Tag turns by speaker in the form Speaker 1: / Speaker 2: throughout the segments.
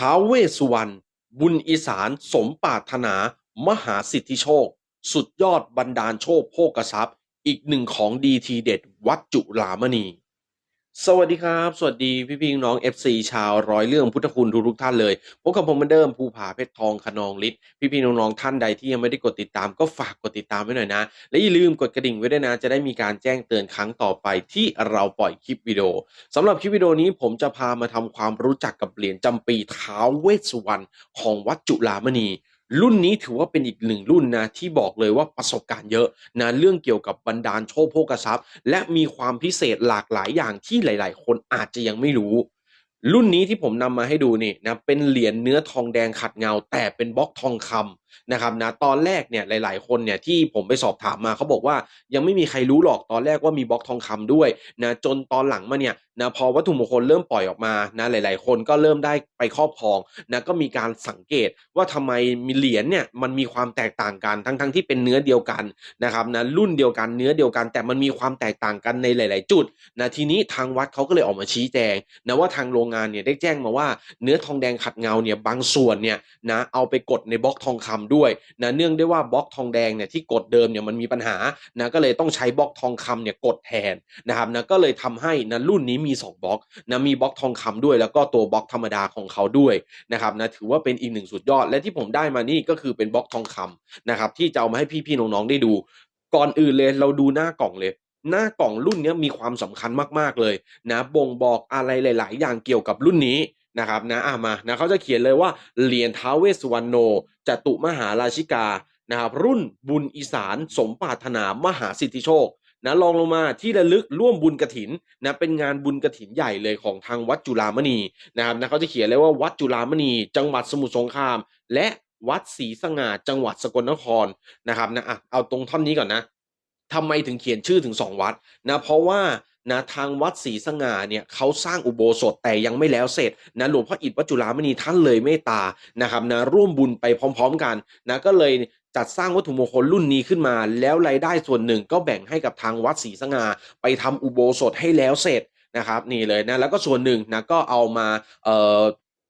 Speaker 1: ท้าวเวสุวรรณบุญอีสานสมปรารถนา มหาสิทธิโชค สุดยอดบรรดาลโชคโภกทรัพย์ อีกหนึ่งของดีทีเด็ดวัดจุลามณี สวัสดีครับ สวัสดีพี่พี่น้อง FC ชาวร้อยเรื่องพุทธคุณทุกทุกท่านเลยพบกับผมเหมือนเดิมภูผาเพชรทองขนองฤทธิ์พี่พี่น้องๆท่านใดที่ยังไม่ได้กดติดตามก็ฝากกดติดตามไว้หน่อยนะ และอย่าลืมกดกระดิ่งไว้ด้วยนะ จะได้มีการแจ้งเตือนครั้งต่อไปที่เราปล่อยคลิปวิดีโอสำหรับคลิปวิดีโอนี้ผมจะพามาทำความรู้จักกับเหรียญจำปีท้าวเวสสุวรรณของวัดจุลามณี รุ่นนี้ถือว่าเป็นอีกหนึ่งรุ่นนะที่บอกเลยว่าประสบการณ์เยอะนะเรื่องเกี่ยวกับบรรดาลโชคโภกทรัพย์ และมีความพิเศษหลากหลายอย่างที่หลาย ๆ คนอาจจะยังไม่รู้ รุ่นนี้ที่ผมนำมาให้ดูนี่นะเป็นเหรียญเนื้อทองแดงขัดเงา แต่เป็นบล็อกทองคำ นะครับนะตอนแรกเนี่ยหลาย ๆ คนเนี่ยที่ผมไปสอบถามมาเขาบอกว่ายังไม่มีใครรู้หรอกตอนแรกว่ามีบล็อกทองคำด้วยนะจนตอนหลังมาเนี่ยนะพอวัตถุมงคลเริ่มปล่อยออกมานะหลาย ๆ คนก็เริ่มได้ไปครอบครองนะก็มีการสังเกตว่าทำไมมีเหรียญเนี่ยมันมีความแตกต่างกัน ทั้งๆที่เป็นเนื้อเดียวกันนะครับนะรุ่นเดียวกันเนื้อเดียวกัน แต่มันมีความแตกต่างกันในหลาย ๆ จุดนะทีนี้ทางวัดเขาก็เลยออกมาชี้แจงนะว่าทางโรงงานเนี่ยได้แจ้งมาว่าเนื้อทองแดงขัดเงาเนี่ยบางส่วนเนี่ยนะเอาไปกดในบล็อกทองคำด้วยนะเนื่องด้วยว่าบล็อกทองแดงเนี่ยที่กดเดิมเนี่ยมันมีปัญหานะก็เลยต้องใช้บล็อกทองคำเนี่ยกดแทนนะครับนะก็เลยทำให้นะรุ่นนี้มี 2บล็อกนะมีบล็อกทองคำด้วย แล้วก็ตัวบล็อกธรรมดาของเขาด้วยนะครับนะถือว่าเป็นอีกหนึ่งสุดยอด และที่ผมได้มานี่ก็คือเป็นบล็อกทองคำนะครับที่จะเอามาให้พี่ๆน้องๆได้ดู ก่อนอื่นเลยเราดูหน้ากล่องเลยหน้ากล่องรุ่นนี้มีความสำคัญมากๆเลยนะบ่งบอกอะไรหลาย ๆ อย่างเกี่ยวกับรุ่นนี้ นะครับนะอะมานะเขาจะเขียนเลยว่าเหรียญท้าเวสุวรรณโนจตุมหาราชิกานะครับรุ่นบุญอีสานสมปรารถนามหาสิทธิโชคนะลองลงมาที่ระลึกร่วมบุญกระถินนะเป็นงานบุญกระถินใหญ่เลยของทางวัดจุฬามณีนะครับนะเขาจะเขียนเลยว่าวัดจุฬามณี จังหวัดสมุทรสงคราม และวัดศรีสง่าจังหวัดสกลนครนะครับนะอะเอาตรงท่อนนี้ก่อนนะทำไมถึงเขียนชื่อถึงสองวัดนะเพราะว่า นะทางวัดศรีสง่าเนี่ยเขาสร้างอุโบสถแต่ยังไม่แล้วเสร็จนะหลวงพ่ออิฐวัดจุฬามณีท่านเลยเมตตานะครับนะร่วมบุญไปพร้อม ๆ กันนะก็เลยจัดสร้างวัตถุมงคลรุ่นนี้ขึ้นมา แล้วรายได้ส่วนหนึ่งก็แบ่งให้กับทางวัดศรีสง่าไปทำอุโบสถให้แล้วเสร็จนะครับนี่เลยนะแล้วก็ส่วนหนึ่งนะก็เอามาเอ่อ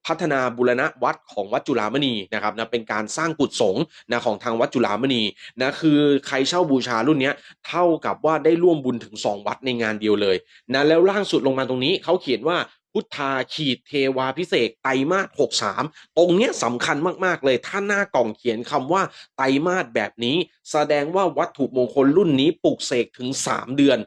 Speaker 1: พัฒนาบูรณะวัดของวัดจุฬามณีนะครับนะเป็นการสร้างกุศสงฆ์นะของทางวัดจุฬามณีนะคือใครเช่าบูชารุ่นเนี้ยเท่ากับว่าได้ร่วมบุญถึง 2 วัดในงานเดียวเลยนะแล้วล่างสุดลงมาตรงนี้เขาเขียนว่าพุทธาขีดเทวาพิเศษไตรมาส63 ตรงเนี้ยสำคัญมากๆเลย ถ้าหน้ากล่องเขียนคำว่าไตรมาสแบบนี้ แสดงว่าวัตถุมงคลรุ่นนี้ปลุกเสกถึง 3 เดือน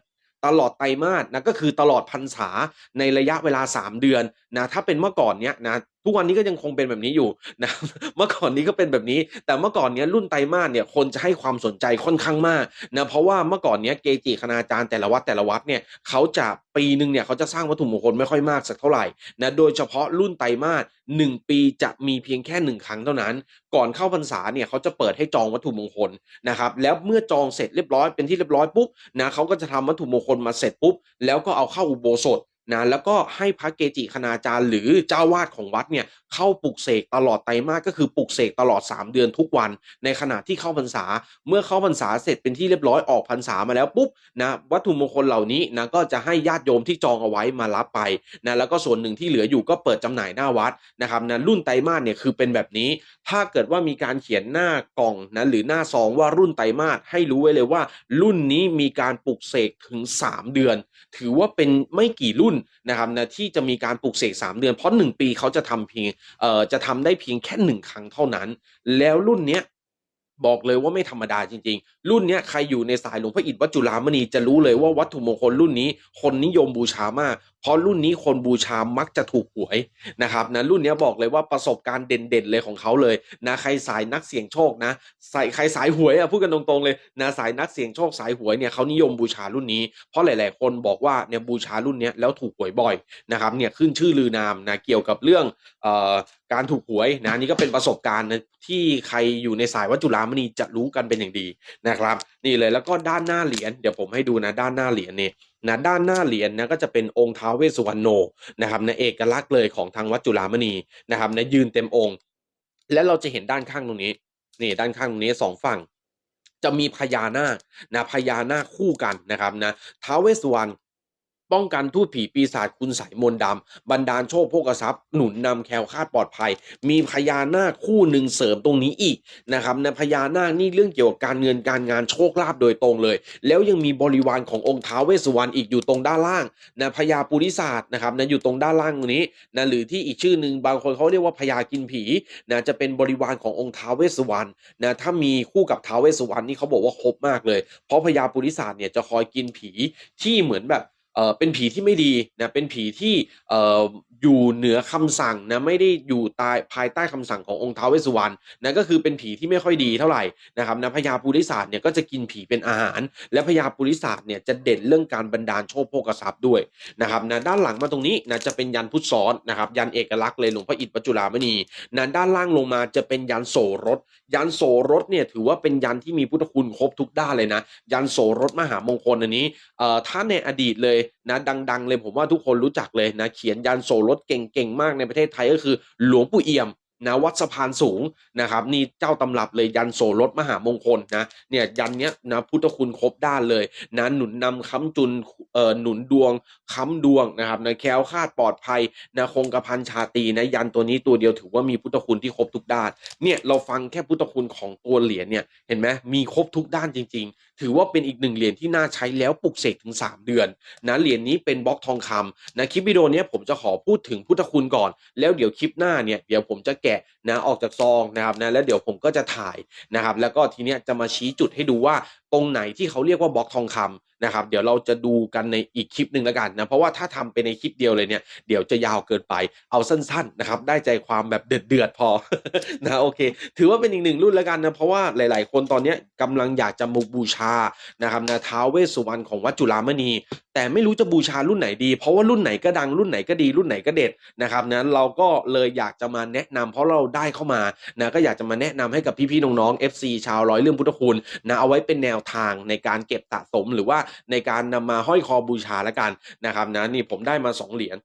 Speaker 1: ตลอดไตรมาสนะก็คือตลอดพรรษาในระยะเวลา 3 เดือนนะถ้าเป็นเมื่อก่อนเนี้ยนะ ทุกวันนี้ก็ยังคงเป็นแบบนี้อยู่นะเมื่อก่อนนี้ก็เป็นแบบนี้ แต่เมื่อก่อนเนี้ยรุ่นไตรมาสเนี่ยคนจะให้ความสนใจค่อนข้างมากนะเพราะว่าเมื่อก่อนเนี้ยเกจิคณาจารย์แต่ละวัดแต่ละวัดเนี่ยเขาจะปีหนึ่งเนี่ยเขาจะสร้างวัตถุมงคลไม่ค่อยมากสักเท่าไหร่นะโดยเฉพาะรุ่นไตรมาสหนึ่งปีจะมีเพียงแค่หนึ่งครั้งเท่านั้น ก่อนเข้าพรรษาเนี่ยเขาจะเปิดให้จองวัตถุมงคลนะครับแล้วเมื่อจองเสร็จเรียบร้อยเป็นที่เรียบร้อยปุ๊บนะเขาก็จะทำวัตถุมงคลมาเสร็จปุ๊บแล้วก็เอาเข้าอุโบสถ นะแล้วก็ให้พระเกจิคณาจารย์ หรือเจ้าวาดของวัดเนี่ยเข้าปลุกเสกตลอดไตรมาสก็คือปลุกเสกตลอด 3 เดือนทุกวัน ในขณะที่เข้าพรรษา เมื่อเข้าพรรษาเสร็จเป็นที่เรียบร้อยออกพรรษามาแล้วปุ๊บนะวัตถุมงคลเหล่านี้นะก็จะให้ญาติโยมที่จองเอาไว้มารับไปนะแล้วก็ส่วนหนึ่งที่เหลืออยู่ก็เปิดจำหน่ายหน้าวัดนะครับนะรุ่นไตรมาสเนี่ยคือเป็นแบบนี้ ถ้าเกิดว่ามีการเขียนหน้ากล่องนะหรือหน้าซองว่ารุ่นไตรมาสให้รู้ไว้เลยว่า รุ่นนี้มีการปลุกเสกถึง 3 เดือน ถือว่าเป็นไม่กี่รุ่นนะครับนะที่จะมีการปลูกเสก3 เดือน เพราะ 1 ปีเขาจะทำเพียงเอ่อจะทำได้เพียงแค่ 1 ครั้งเท่านั้น แล้วรุ่นเนี้ยบอกเลยว่าไม่ธรรมดาจริง ๆ รุ่นนี้ใครอยู่ในสายหลวงพ่ออิฐวัดจุฬามณีจะรู้เลยว่าวัตถุมงคลรุ่นนี้คนนิยมบูชามากเพราะรุ่นนี้คนบูชามักจะถูกหวยนะครับนะรุ่นนี้บอกเลยว่าประสบการณ์เด่นๆเลยของเขาเลยนะใครสายนักเสี่ยงโชคนะสายใครสายหวยอะพูดกันตรงๆเลยนะสายนักเสี่ยงโชคสายหวยเนี่ยเขานิยมบูชารุ่นนี้เพราะหลายๆ คนบอกว่าเนี่ยบูชารุ่นนี้แล้วถูกหวยบ่อยนะครับเนี่ยขึ้นชื่อลือนามนะเกี่ยวกับเรื่องเอ่อการถูกหวยนะนี่ก็เป็นประสบการณ์ที่ใครอยู่ในสายวัดจุฬามณีจะรู้กันเป็นอย่างดีนะครับ นี่เลยแล้วก็ด้านหน้าเหรียญเดี๋ยวผมให้ดูนะด้านหน้าเหรียญเนี่ย นะด้านหน้าเหรียญนะก็จะเป็นองค์ท้าวเวสสุวรรณโนนะครับนะเอกลักษณ์เลยของทางวัดจุฬามณีนะครับนะยืนเต็มองค์ และเราจะเห็นด้านข้างตรงนี้นี่ด้านข้างตรงนี้สองฝั่งจะมีพญานาคนะพญานาคคู่กันนะครับนะท้าวเวสสุวรรณ ป้องกันทูตผีปีศาจคุณไสยมนต์ดำบันดาลโชคโภคทรัพย์หนุนนำแคล้วคาดปลอดภัย มีพญานาคคู่หนึ่งเสริมตรงนี้อีกนะครับนะพญานาคนี่เรื่องเกี่ยวกับการเงินการงานโชคลาภโดยตรงเลย แล้วยังมีบริวารขององค์ท้าวเวสสุวรรณอีกอยู่ตรงด้านล่างนะพญาปุริศาสตร์นะครับนะอยู่ตรงด้านล่างตรงนี้นะหรือที่อีกชื่อหนึ่งบางคนเขาเรียกว่าพญากินผีนะจะเป็นบริวารขององค์ท้าวเวสสุวรรณนะถ้ามีคู่กับท้าวเวสสุวรรณนี่เขาบอกว่าครบมากเลย เพราะพญาปุริศาสตร์เนี่ยจะคอยกินผีที่เหมือนแบบ เป็นผีที่ไม่ดีนะเป็นผีที่เอยู่เหนือคำสั่งนะไม่ได้อยู่ใต้ภายใต้คำสั่งขององค์ท้าวเวสสุวรรณนะก็คือเป็นผีที่ไม่ค่อยดีเท่าไหร่นะครับนะพญาปุริศาสตร์เนี่ยก็จะกินผีเป็นอาหาร และพญาปุริศาสตร์เนี่ยจะเด่นเรื่องการบันดาลโชคโภคทรัพย์ด้วยนะครับนะด้านหลังมาตรงนี้นะจะเป็นยันพุทธซ้อนนะครับยันเอกลักษณ์เลยหลวงพระอิฐปัจจุลามณีนะด้านล่างลงมาจะเป็นยันโสรถ ยันโสรถเนี่ยถือว่าเป็นยันที่มีพุทธคุณครบทุกด้านเลยนะยันโสรถมหามงคลอันนี้เอ่อถ้าในอดีตเลย นะดัง ๆ เลยผมว่าทุกคนรู้จักเลยนะเขียนยันโสรถเก่งๆมากในประเทศไทยก็คือ หลวงปู่เอี่ยมนะวัดสะพานสูงนะครับนี่เจ้าตำรับเลยยันโสรถมหามงคลนะเนี่ยยันเนี้ยนะพุทธคุณครบด้านเลยนะหนุนนำค้ำจุนเอ่อหนุนดวงค้ำดวงนะครับนะแคล้วคลาดปลอดภัยนะคงกระพันชาตีนะยันตัวนี้ตัวเดียวถือว่ามีพุทธคุณที่ครบทุกด้านเนี่ยเราฟังแค่พุทธคุณของตัวเหรียญเนี่ยเห็นไหมมีครบทุกด้านจริงๆ ถือว่าเป็นอีกหนึ่งเหรียญที่น่าใช้แล้วปลุกเสกถึง 3 เดือนนะเหรียญนี้เป็นบล็อกทองคำนะคลิปวิดีโอนี้ผมจะขอพูดถึงพุทธคุณก่อน แล้วเดี๋ยวคลิปหน้าเนี่ยเดี๋ยวผมจะแกะนะออกจากซองนะครับนะแล้วเดี๋ยวผมก็จะถ่ายนะครับแล้วก็ทีเนี้ยจะมาชี้จุดให้ดูว่า ตรงไหนที่เขาเรียกว่าบล็อกทองคำนะครับ เดี๋ยวเราจะดูกันในอีกคลิปหนึ่งแล้วกันนะ เพราะว่าถ้าทำไปในคลิปเดียวเลยเนี่ย เดี๋ยวจะยาวเกินไป เอาสั้นๆนะครับ ได้ใจความแบบเดือดๆพอ นะโอเค ถือว่าเป็นอีกหนึ่งรุ่นแล้วกันนะ เพราะว่าหลาย ๆ คนตอนนี้ยกำลังอยากจะมุกบูชานะครับนะท้าวเวสสุวรรณของวัดจุฬามณี แต่ไม่รู้จะบูชารุ่นไหนดี เพราะว่ารุ่นไหนก็ดังรุ่นไหนก็ดีรุ่นไหนก็เด็ดนะครับนะเราก็เลยอยากจะมาแนะนำเพราะเราได้เข้ามานะก็อยากจะมาแนะนำให้กับพี่ๆน้องๆ FC ชาวร้อยเรื่องพุทธคุณนะเอาไว้เป็นแนวทางในการเก็บสะสมหรือว่าในการนำมาห้อยคอบูชาล้วกันนะครับนะนี่ผมได้มาสองเหรียญ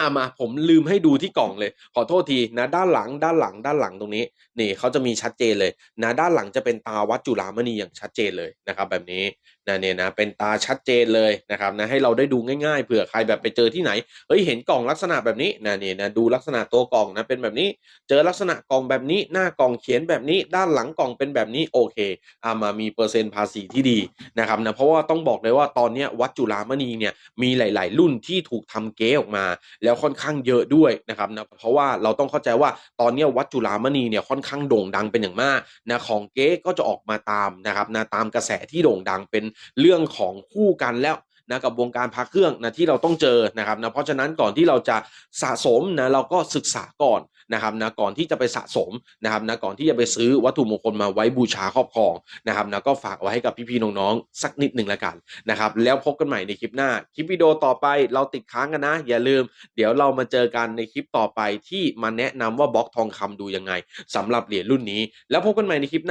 Speaker 1: อะมาผมลืมให้ดูที่กล่องเลย ขอโทษทีนะด้านหลังด้านหลังด้านหลังตรงนี้ นี่เขาจะมีชัดเจนเลยนะด้านหลังจะเป็นตาวัดจุฬามณีอย่างชัดเจนเลยนะครับ แบบนี้นะเนี่ยนะเป็นตาชัดเจนเลยนะครับนะให้เราได้ดูง่ายๆเผื่อใครแบบไปเจอที่ไหนเฮ้ยเห็นกล่องลักษณะแบบนี้นะนี่นะดูลักษณะตัวกล่องนะเป็นแบบนี้ เจอลักษณะกล่องแบบนี้ หน้ากล่องเขียนแบบนี้ ด้านหลังกล่องเป็นแบบนี้โอเคอามามีเปอร์เซ็นต์ภาษีที่ดีนะครับนะเพราะว่าต้องบอกเลยว่าตอนนี้วัดจุฬามณีเนี่ยมีหลาย ๆ รุ่นที่ถูกทำเก๊ออกมา แล้วค่อนข้างเยอะด้วยนะครับนะเพราะว่าเราต้องเข้าใจว่าตอนนี้วัดจุฬามณีเนี่ยค่อนข้างโด่งดังเป็นอย่างมากนะของเก๊ก็จะออกมาตามนะครับนะตามกระแสที่โด่งดังเป็นเรื่องของคู่กันแล้วนะกับวงการพักเครื่องนะที่เราต้องเจอนะครับนะเพราะฉะนั้นก่อนที่เราจะสะสมนะเราก็ศึกษาก่อนนะครับนะก่อนที่จะไปสะสมนะครับนะก่อนที่จะไปซื้อวัตถุมงคลมาไว้บูชาครอบครองนะครับนะก็ฝากไว้ให้กับพี่ๆน้องๆสักนิดหนึ่งละกันนะครับแล้วพบกันใหม่ในคลิปหน้า คลิปวิดีโอต่อไปเราติดค้างกันนะ อย่าลืม เดี๋ยวเรามาเจอกันในคลิปต่อไปที่มาแนะนำว่าบล็อกทองคำดูยังไงสำหรับเหรียญรุ่นนี้ แล้วพบกันใหม่ในคลิปหน้า